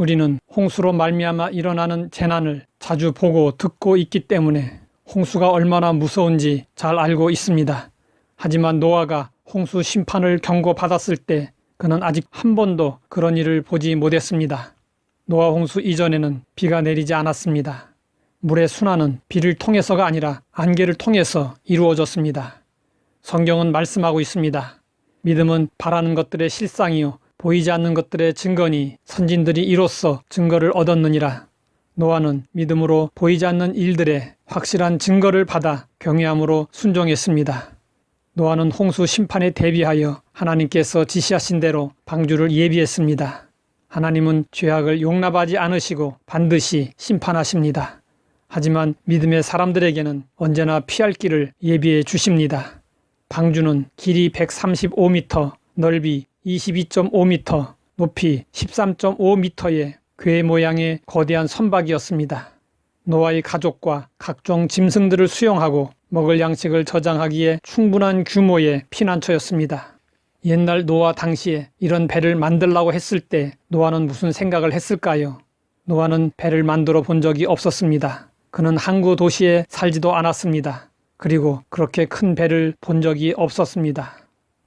우리는 홍수로 말미암아 일어나는 재난을 자주 보고 듣고 있기 때문에 홍수가 얼마나 무서운지 잘 알고 있습니다. 하지만 노아가 홍수 심판을 경고받았을 때 그는 아직 한 번도 그런 일을 보지 못했습니다. 노아 홍수 이전에는 비가 내리지 않았습니다. 물의 순환은 비를 통해서가 아니라 안개를 통해서 이루어졌습니다. 성경은 말씀하고 있습니다. 믿음은 바라는 것들의 실상이요 보이지 않는 것들의 증거니 선진들이 이로써 증거를 얻었느니라. 노아는 믿음으로 보이지 않는 일들의 확실한 증거를 받아 경외함으로 순종했습니다. 노아는 홍수 심판에 대비하여 하나님께서 지시하신 대로 방주를 예비했습니다. 하나님은 죄악을 용납하지 않으시고 반드시 심판하십니다. 하지만 믿음의 사람들에게는 언제나 피할 길을 예비해 주십니다. 방주는 길이 135m, 넓이 22.5m, 높이 13.5m의 괴 모양의 거대한 선박이었습니다. 노아의 가족과 각종 짐승들을 수용하고 먹을 양식을 저장하기에 충분한 규모의 피난처였습니다. 옛날 노아 당시에 이런 배를 만들라고 했을 때 노아는 무슨 생각을 했을까요? 노아는 배를 만들어 본 적이 없었습니다. 그는 항구 도시에 살지도 않았습니다. 그리고 그렇게 큰 배를 본 적이 없었습니다.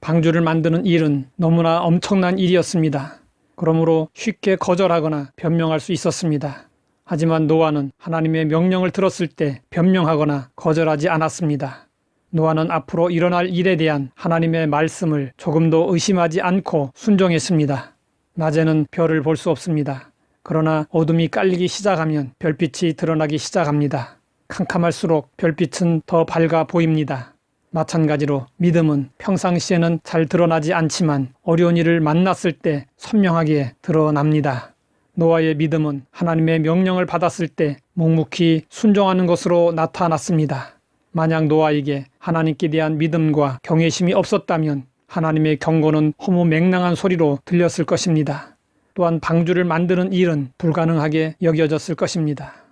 방주를 만드는 일은 너무나 엄청난 일이었습니다. 그러므로 쉽게 거절하거나 변명할 수 있었습니다. 하지만 노아는 하나님의 명령을 들었을 때 변명하거나 거절하지 않았습니다. 노아는 앞으로 일어날 일에 대한 하나님의 말씀을 조금도 의심하지 않고 순종했습니다. 낮에는 별을 볼 수 없습니다. 그러나 어둠이 깔리기 시작하면 별빛이 드러나기 시작합니다. 캄캄할수록 별빛은 더 밝아 보입니다. 마찬가지로 믿음은 평상시에는 잘 드러나지 않지만 어려운 일을 만났을 때 선명하게 드러납니다. 노아의 믿음은 하나님의 명령을 받았을 때 묵묵히 순종하는 것으로 나타났습니다. 만약 노아에게 하나님께 대한 믿음과 경외심이 없었다면 하나님의 경고는 허무 맹랑한 소리로 들렸을 것입니다. 또한 방주를 만드는 일은 불가능하게 여겨졌을 것입니다.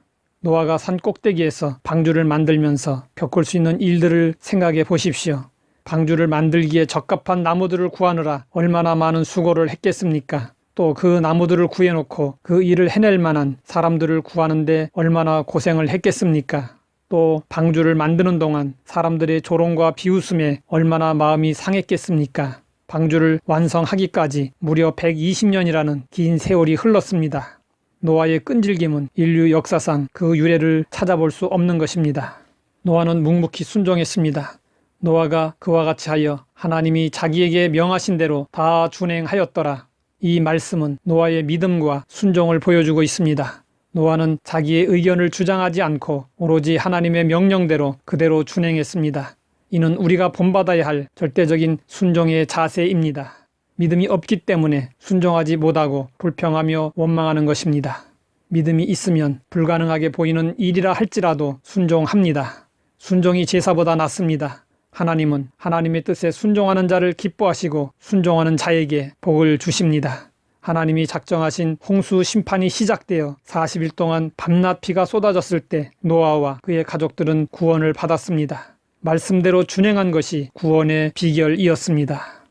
노아가 산 꼭대기에서 방주를 만들면서 겪을 수 있는 일들을 생각해 보십시오. 방주를 만들기에 적합한 나무들을 구하느라 얼마나 많은 수고를 했겠습니까? 또 그 나무들을 구해놓고 그 일을 해낼 만한 사람들을 구하는데 얼마나 고생을 했겠습니까? 또 방주를 만드는 동안 사람들의 조롱과 비웃음에 얼마나 마음이 상했겠습니까? 방주를 완성하기까지 무려 120년이라는 긴 세월이 흘렀습니다. 노아의 끈질김은 인류 역사상 그 유래를 찾아볼 수 없는 것입니다. 노아는 묵묵히 순종했습니다. 노아가 그와 같이 하여 하나님이 자기에게 명하신 대로 다 준행하였더라. 이 말씀은 노아의 믿음과 순종을 보여주고 있습니다. 노아는 자기의 의견을 주장하지 않고 오로지 하나님의 명령대로 그대로 준행했습니다. 이는 우리가 본받아야 할 절대적인 순종의 자세입니다. 믿음이 없기 때문에 순종하지 못하고 불평하며 원망하는 것입니다. 믿음이 있으면 불가능하게 보이는 일이라 할지라도 순종합니다. 순종이 제사보다 낫습니다. 하나님은 하나님의 뜻에 순종하는 자를 기뻐하시고 순종하는 자에게 복을 주십니다. 하나님이 작정하신 홍수 심판이 시작되어 40일 동안 밤낮 비가 쏟아졌을 때 노아와 그의 가족들은 구원을 받았습니다. 말씀대로 준행한 것이 구원의 비결이었습니다.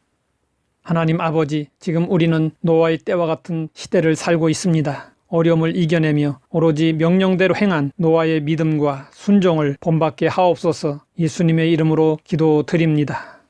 하나님 아버지, 지금 우리는 노아의 때와 같은 시대를 살고 있습니다. 어려움을 이겨내며 오로지 명령대로 행한 노아의 믿음과 순종을 본받게 하옵소서 예수님의 이름으로 기도드립니다.